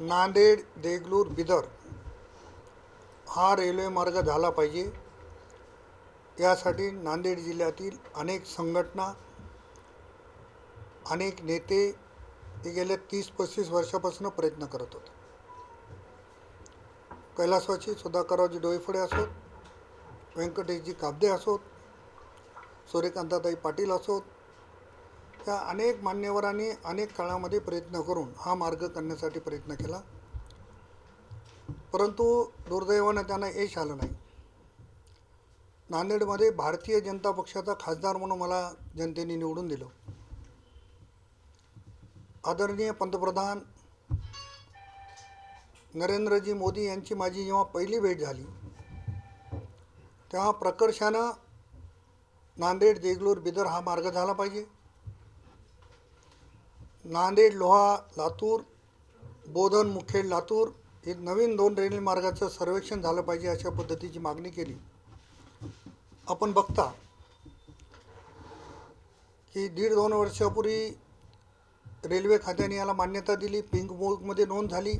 नांदेड देगलूर बिदर हा रेल्वे मार्ग झाला पाहिजे. यासाठी नांदेड जिल्ह्यातील अनेक संघटना अनेक नेते हे गेल्या तीस पस्तीस वर्षापासून प्रयत्न करत होते. कैलासवासी सुधाकररावजी डोईफोडे असोत व्यंकटेशजी काबदे असोत सूर्यकांताताई पाटील असोत या अनेक मान्यवरांनी अनेक काळामध्ये प्रयत्न करून हा मार्ग करण्यासाठी प्रयत्न केला. परंतु दुर्दैवानं त्यांना यश आलं नाही. नांदेडमध्ये भारतीय जनता पक्षाचा खासदार म्हणून मला जनतेने निवडून दिलं. आदरणीय पंतप्रधान नरेंद्रजी मोदी यांची माझी जेव्हा पहिली भेट झाली तेव्हा प्रकर्षानं नांदेड देगलूर बिदर हा मार्ग झाला पाहिजे. नांदेड लोहा लातूर बोधन मुखेड लातूर हे नवीन दोन रेल्वे मार्गाचं सर्वेक्षण झालं पाहिजे अशा पद्धतीची मागणी केली. आपण बघता की दीड दोन वर्षापूर्वी रेल्वे खात्याने याला मान्यता दिली पिंक बुकमध्ये नोंद झाली.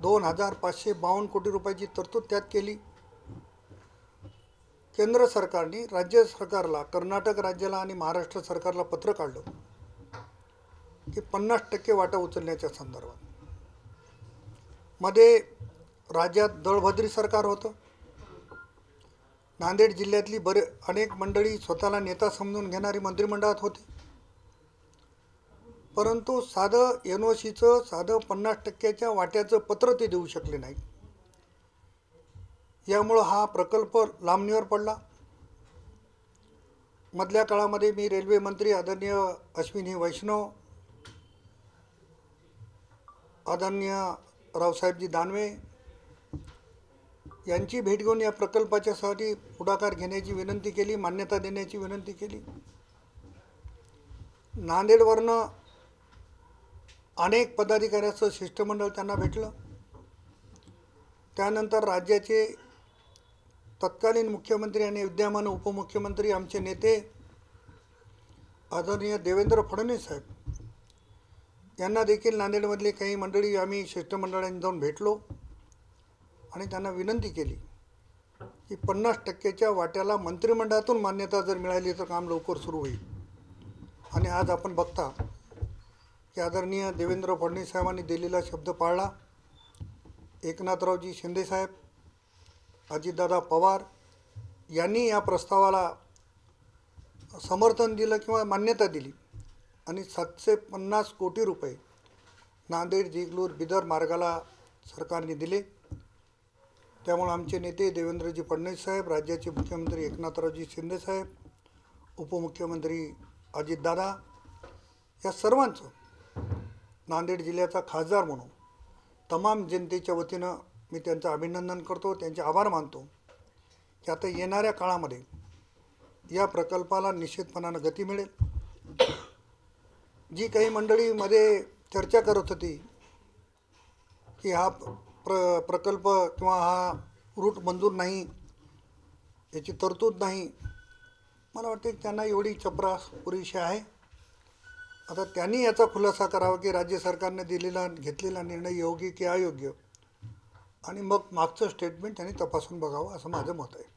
दोन हजार पाचशे बावन्न कोटी रुपयाची तरतूद त्यात केली. केंद्र सरकारने राज्य सरकारला कर्नाटक राज्याला आणि महाराष्ट्र सरकारला पत्र काढलं. की पन्नास टक्के वाटा उचलण्याच्या संदर्भात. मध्ये राज्यात दळभद्री सरकार होतं. नांदेड जिल्ह्यातली बरे अनेक मंडळी स्वतःला नेता समजून घेणारी मंत्रिमंडळात होती. परंतु साधं एन ओ सीचं साधं पन्नास टक्क्याच्या वाट्याचं पत्र ते देऊ शकले नाही यामुळं हा प्रकल्प लांबणीवर पडला. मधल्या काळामध्ये मी रेल्वे मंत्री आदरणीय अश्विनी वैष्णव आदरणीय रावसाहेबजी दानवे यांची भेट घेऊन या प्रकल्पाच्यासाठी पुढाकार घेण्याची विनंती केली मान्यता देण्याची विनंती केली. नांदेडवरनं अनेक पदाधिकाऱ्याचं शिष्टमंडळ त्यांना भेटलं. त्यानंतर राज्याचे तत्कालीन मुख्यमंत्री आणि विद्यमान उपमुख्यमंत्री आमचे नेते आदरणीय देवेंद्र फडणवीस साहेब यांना देखील नांदेडमधले काही मंडळी आम्ही शिष्टमंडळांनी जाऊन भेटलो आणि त्यांना विनंती केली की पन्नास टक्क्याच्या वाट्याला मंत्रिमंडळातून मान्यता जर मिळाली तर काम लवकर सुरू होईल. आणि आज आपण बघता की आदरणीय देवेंद्र फडणवीस साहेबांनी दिलेला शब्द पाळला. एकनाथरावजी शिंदेसाहेब अजितदादा पवार यांनी या प्रस्तावाला समर्थन दिलं किंवा मान्यता दिली. आणि सातशे पन्नास कोटी रुपये नांदेड जिगलूर बिदर मार्गाला सरकारने दिले. त्यामुळे आमचे नेते देवेंद्रजी फडणवीस साहेब राज्याचे मुख्यमंत्री एकनाथरावजी शिंदेसाहेब उपमुख्यमंत्री अजितदादा या सर्वांचं नांदेड जिल्ह्याचा खासदार म्हणून तमाम जनतेच्या वतीनं मी त्यांचं अभिनंदन करतो त्यांचे आभार मानतो की आता येणाऱ्या काळामध्ये या प्रकल्पाला निश्चितपणानं गती मिळेल. जी काही मंडळी मध्ये चर्चा करत होती की हा प्र प्रकल्प किंवा हा रूट मंजूर नाही याची तरतूद नाही मला वाटते त्यांना एवढी चपरास पुरेशी आहे. आता त्यांनी याचा खुलासा करावा की राज्य सरकारने दिलेला घेतलेला निर्णय योग्य की अयोग्य? आणि मग मागचं स्टेटमेंट त्यांनी तपासून बघावं असं माझं मत आहे.